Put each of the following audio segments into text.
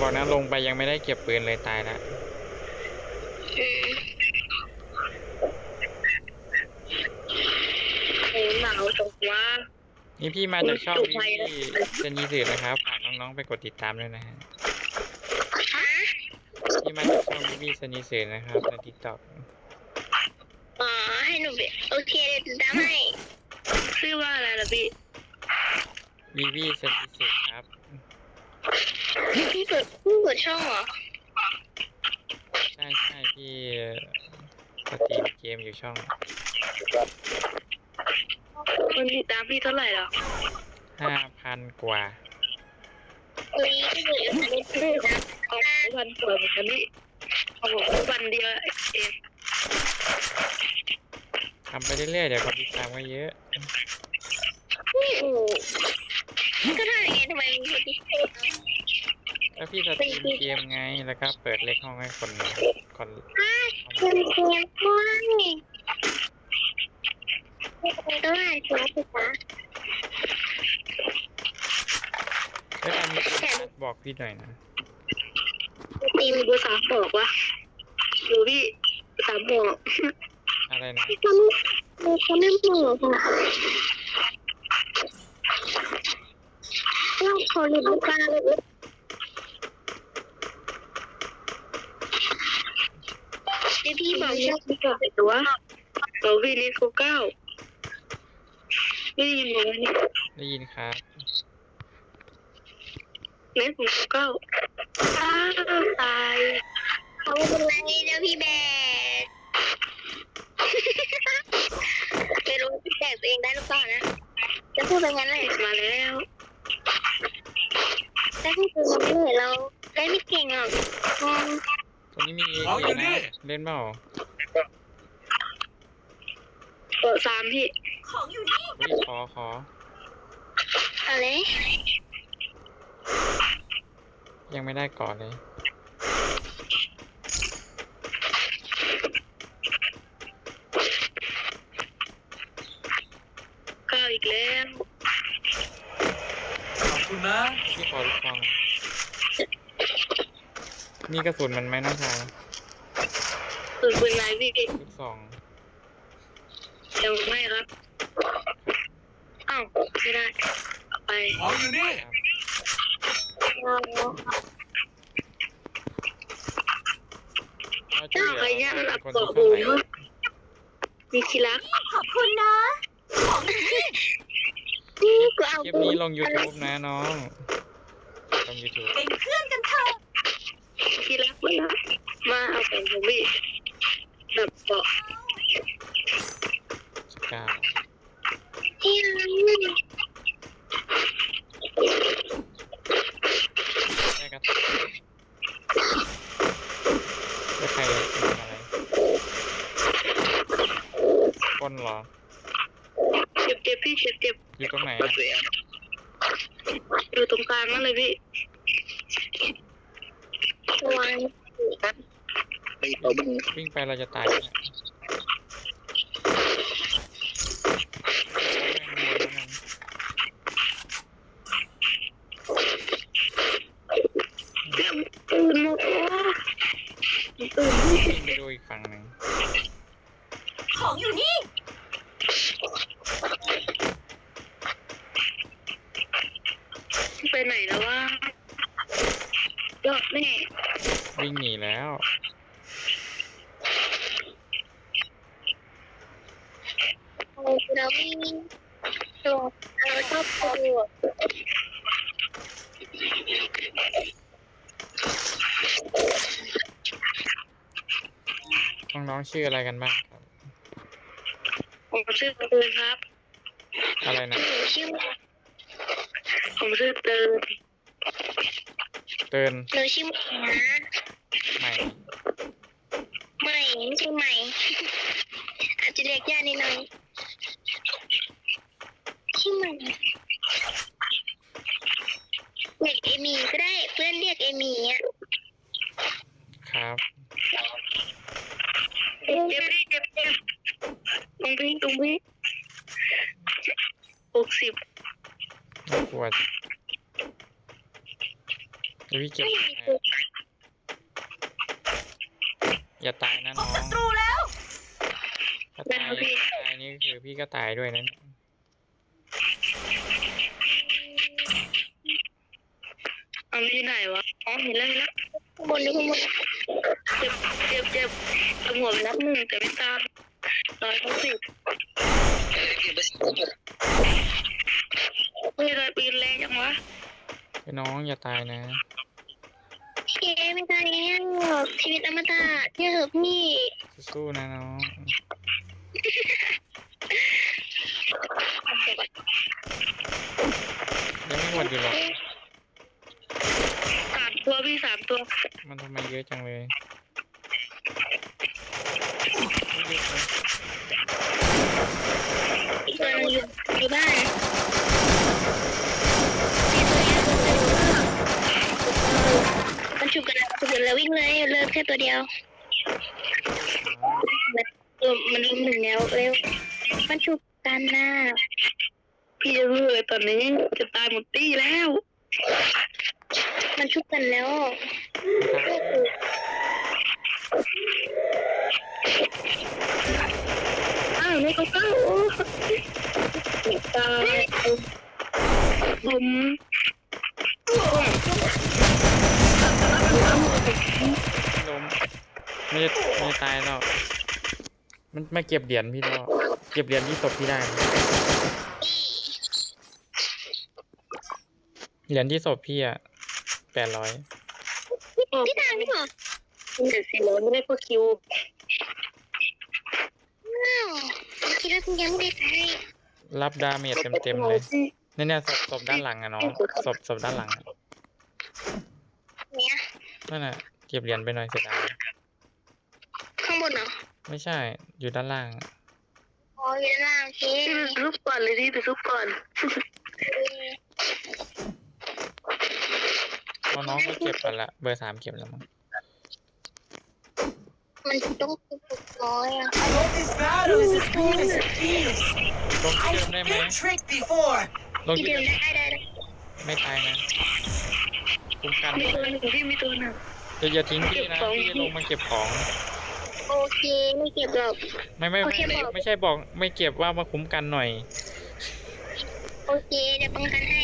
บอกนะลงไปยังไม่ได้เก็บปืนเลยตายแล้วอืมโอ้หนาวจังวะนี่พี่มาจากช่องจุวิไฟวีแล้วเซนีสื่อนะครับฝากน้องๆไปกดติดตามด้วยนะฮะฮะพี่มาจากช่องวิวีเซนีสื่อนะครับในทิกตอกอ๋อให้หนูไปโอเคเดี๋ยวติดตามให้ชื่อว่าอะไรล่ะพี่วิวีเซนีสื่อครับ พี่เปิดพี่เปิดช่องเหรอใช่ใช่พี่สตรีมเกมอยู่ช่องคนติดตามพี่เท่าไหร่หรอห้าพันกว่าเฮ้ยพี่เปิดอันนี้ชื่อนะเอาวันเปิดเหมือนกันนี่เอาผมวันเดียวเองทำไปเรื่อยๆเดี๋ยวคนติดตามก็เยอะโอ้โหก็ได้ไงทำไมมีคนที่เปิด แล้วพี่สตรีมเกมไง แล้วก็เปิดเลขห้องให้คนคนคนเพียงด้วยก็ได้ชัวร์สิคะแล้วการมีคนบอกพี่หน่อยนะตีมีเบอร์สามบอกว่าดูพี่สามบอกอะไรนะพี่คนมีคนไม่บอกค่ะก็ขอหลุดลูกค้าเลย ที่พี่บอกชอบพี่บอกตัวเราพี่นี่เขาเก้าไม่ได้ยินบอกนี่ได้ยินครับเล่นของเก้าอ้าวตายเขาเป็นไรเดี๋ยวพี่แบกไม่รู้พี่แบกตัวเองได้หรือเปล่านะจะพูดไปงั้นเลยมาแล้วแต่พี่คือมันไม่เหมือนเราได้ไม่เก่งหรอก ตรงนี้มีเองเอาอยู่นี่นะเล่นเปล่าเปิดสามพี่วิขอขออะไร ยังไม่ได้ก่อนเลยเก้าอีกแล้ว ขอบคุณนะ พี่ขอลูกซอง มีกระสุนมันไหมน้องชายปืนปืนไหนพี่ลูกซองยังไม่ครับอ้าวไม่ได้เอาไปของอยู่นี่ครับถ้าช่วยอ้าวเหใครลืเนี่ยอรับคนตัวที่บูเท่าไหร่มีคิรักขอบคุณนะนี่กูเอาคลิปนี้ลง YouTube นะน้องลง YouTube เป็นเพื่อนกันเถอะ คิรักมาละมาเอาไปผมพี่แบบบอกสกาที่รักแม่กระสุนแล้วใครเป็นอะไรก้นเหรอเจ็บเจ็บพี่เจ็บเจ็บอยู่ตรงไหนอะอยู่ตรงกลางนั่นเลยพี่ วางวิ่งไปเราจะตายเนี่ยแม่งข้างบนแล้วกันเรื่องปืนวิ่งไปดูอีกฝั่งหนึ่งของอยู่นี่ ไปไหนแล้ววะยอดแม่ วิ่งหนีแล้ว เราไม่ตัวเราชอบตัวน้องๆชื่ออะไรกันบ้างครับ ผมชื่อปืนครับ อะไรนะ ชื่อผมชื่อเตินเตือนหนูชื่อใหม่นะใหม่ใหม่ไม่ใช่ใหม่อาจจะเรียกยากนิดหน่อยชื่อใหม่เรียกเอมี่ก็ได้เพื่อนเรียกเอมี่อะ ครับ เจ็บเจ็บเจ็บเจ็บตรงพี่ตรงพี่หกสิบ น่ากลัว เดี๋ยวพี่เก็บให้อย่าตายนะน้องศัตรูแล้วถ้าตายตายนี่คือพี่ก็ตายด้วยนะเนี่ยเอาไม่ที่ไหนวะอ๋อเห็นแล้วเห็นแล้วข้างบนนี่ข้างบนเจ็บเจ็บเจ็บตำรวจนัดหนึ่งแต่ไม่ตามร้อยเก้าสิบเฮ้ยทำไมปืนแรงจังวะไอ้น้องอย่าตายนะ เอ๊ไม่ตายแล้วชีวิตอมตะเนี่ยเหอะพี่สู้ๆนะน้องยังไม่หมดอยู่หรอกสามตัวพี่สามตัว มันทำไมเยอะจังเลยไม่เยอะเลย อีกตัวหนึงอยู่ในบ้านมัน ฉุกกันแล้วฉุกกันแล้ววิ่งเลยเลิกแค่ตัวเดียวเออมันลุมหนึ่งแล้วเร็ว มันฉุกกันนะพี่จะรู้เลยตอนนี้จะตายหมดตี้แล้ว มันชุบกันแล้วอ้าวนี่ก็เข้าตายผมล้ม ไม่ได้ไม่ได้ตายหรอกมันมาเก็บเหรียญพี่แล้วเก็บเหรียญที่ศพพี่ได้ เหรียญที่ศพพี่อะแปดร้อยพี่ทางนี่เหรอเจ็ดสี่ร้อยไม่ได้พวกคิวว้าวคิดว่าคุณยังไม่ได้ใช้รับดาเมจเต็มๆเลยเนี่ยเนี่ยศพศพด้านหลังอะน้องศพศพด้านหลังอะเนี่ยนั่นน่ะเก็บเหรียญไปหน่อยเสียดายข้างบ นเหรอไม่ใช่ อยู่ด้านล่างอะอ๋ออยู่ด้านล่างโอเครูปก่อนเลยดิไปรูปก่อนเพราะน้องก็เก็บไปละ เบอร์สามเก็บแล้วมั้ง มันต้องเป็นร้อยอะ I hope this battle is as good as it feels. ลงที่เดิมได้ไหม Been tricked before. ลงที่ที่เดิเดิมมได้ได้ได้ไม่ตายนะคุ้มกันมีตัวหนึ่งพี่มีตัวหนึ่งอย่าอย่าทิ้งพี่นะพี่ลงมาเก็บของ โอเคไม่เก็บหรอก ไม่ไม่โอไม่เคบอก ไม่ใช่บอกไม่เก็บว่ามาคุ้มกันหน่อย โอเคเดี๋ยวป้องกันให้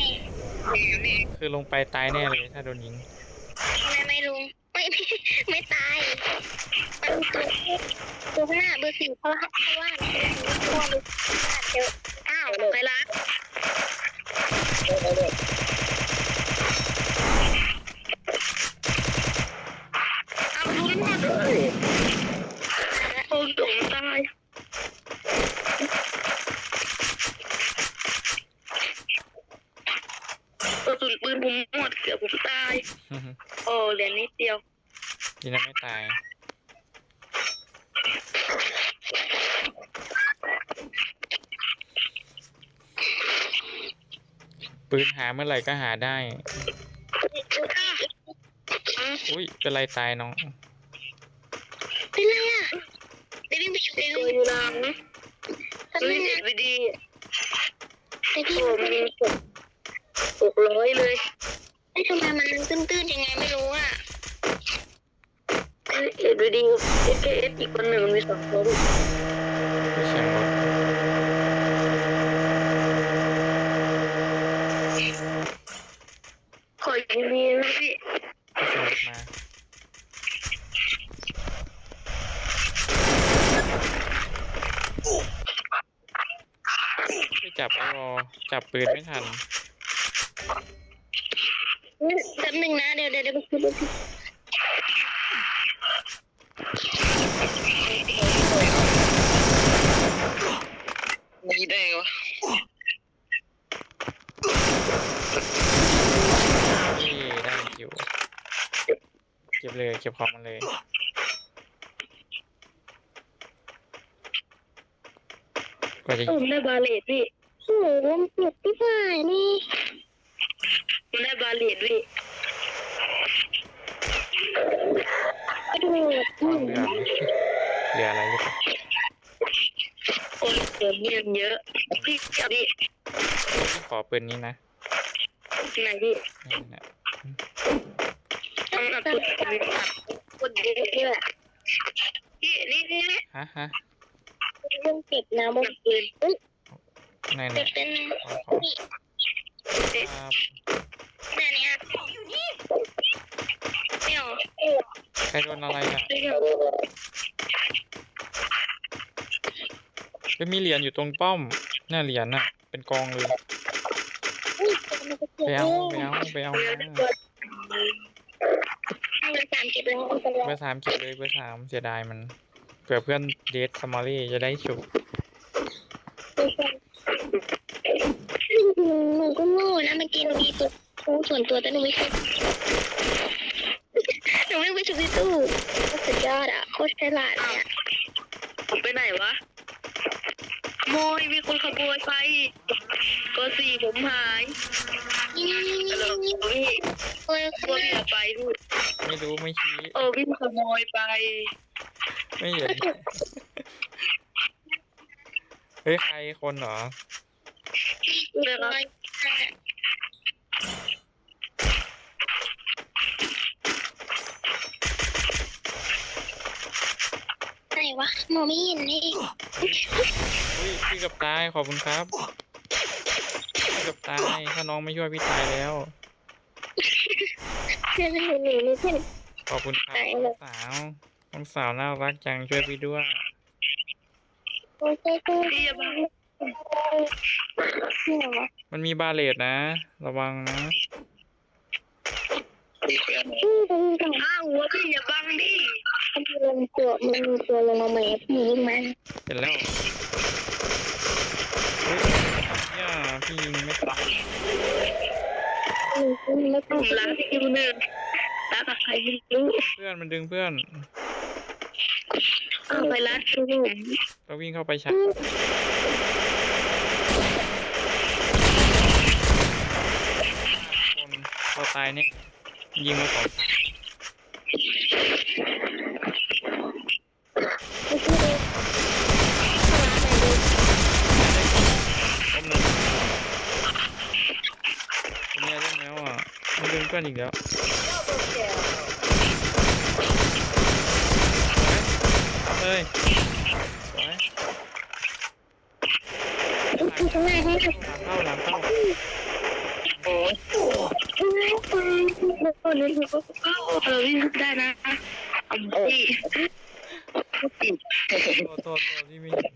คือลงไปตายแน่เลยถ้าโดนยิง ไม่ไม่ลุงไม่ไม่ไม่ตายมันตัวตัวข้างหน้าเบอร์สี่เพราะเพราะว่าตัวเบอร์สี่เดี๋ยวอ้าวไปละเอาลุ้นหมดเลยโอ้ยงตายกระสุนปืนผมหมดเกือบผมตาย โอ้เหรียญนิดเดียว ดีนะไม่ตาย ปืนหาเมื่อไหร่ก็หาได้ อุ้ยเป็นไรตายน้อง เป็นไรอะเดี๋ยววิ่งไปช่วยดูอยู่หลังทำไมนะไปดีแต่พี่มันหกร้อยเลยไอ้ทำไมมันตื้นๆยังไงไม่รู้อะเอ็ดวีดีเอสเอสอีกคนหนึ่งมันมีสองคน ไม่เสียงรถ ขอยินดีนะพี่ ไม่เสียงรถมา ไปจับไอ้วอจับปืนไม่ทันแป๊บหนึ่งนะ เดี๋ยวเดี๋ยวเดี๋ยวไปคุยด้วยพี่ไม่ได้ไงวะนี่ได้คิวเก็บเลย เก็บของมันเลย กว่าจะผมได้บาเลตพี่โอ้โหผมเจ็บที่ฝ่ายนี่ผมได้บาเลตพี่กระโดดวางเรือไหมเหลืออะไรหรือเปล่าคนเติมเงินเยอะพี่เอาดิขอปืนนี้นะไหนพี่นี่นะคนเยอะนี่แหละพี่นี่นี่นี่ฮะฮะ เรื่องเก็บน้ำบนปืนอุ๊ยไหนไหนเก็บเป็นขอขอครับแม่เนี่ยของอยู่นี่ไม่เอาใครโดนอะไรอะไม่เอาก็มีเหรียญอยู่ตรงป้อมน่าเหรียญน่ะ เป็นกองเลยอุ้ยมันจะเก็บไปเอาไปเอาไปเอามาให้มันสามเก็บแล้วเอาไปแล้วเบอร์สามเก็บเลยเบอร์สามเสียดายมัน เผื่อเพื่อนเดทสมอรี่จะได้ฉุกหนูก็โง่นะเมื่อกี้หนูมีตัวตู้ส่วนตัวแต่หนูไม่เคยหนูไม่ไปถูกที่ตู้สุดยอดอะโคตรฉลาดเลยอะผมไปไหนวะโมยมีคนขโมยไปก็สี่ผมหายนี่นี่นี่แล้วนี่พี่โอ้ยพวกอย่าไปดูไม่รู้ไม่ชี้เออวิ่งขโมยไป ไม่เห็น เฮ้ย ใครคนเหรอเลยครับไหนวะมองไม่เห็นนี่ อุ้ยพี่กับตายขอบคุณครับ พี่กับตายถ้าน้องไม่ช่วยพี่ตายแล้ว เพื่อนหนูหนูนี่เพื่อนขอบคุณครับตายน้แล้อวงสาว น้องสาวน่ารักจังช่วยพี่ด้วยพี่อย่าบังมันมีบาเลตนะ ระวังนะอืมตรงนี้ตรงอ้าวหัวพี่อย่าบังดิมันตัวมันตัวลงมาใหม่พี่ยิงมันเห็นแล้วเฮ้ยเนี่ยพี่ยิงไม่ตายไม่ต้องมรักพี่คนหนึ่งรักกับใครไม่รู้เพื่อนมันดึงเพื่อน ไปรักคือผมต้องวิ่งเข้าไปชาร์จคนเราตายเนี่ยยิงมาสองตายไม่ช่วยเลยเข้ามาใหม่เลยล้มหนึ่งผมเนี่ยเล่นแล้วอะมันดึงเพื่อนอีกแล้วสวย เลยสวยคือข้างหน้าให้หลังเข้าหลังเข้าโอ้ยคนนี้คือก็เออวิ่งได้นะทำพี่โทษโทษโทษที่ไม่เห็น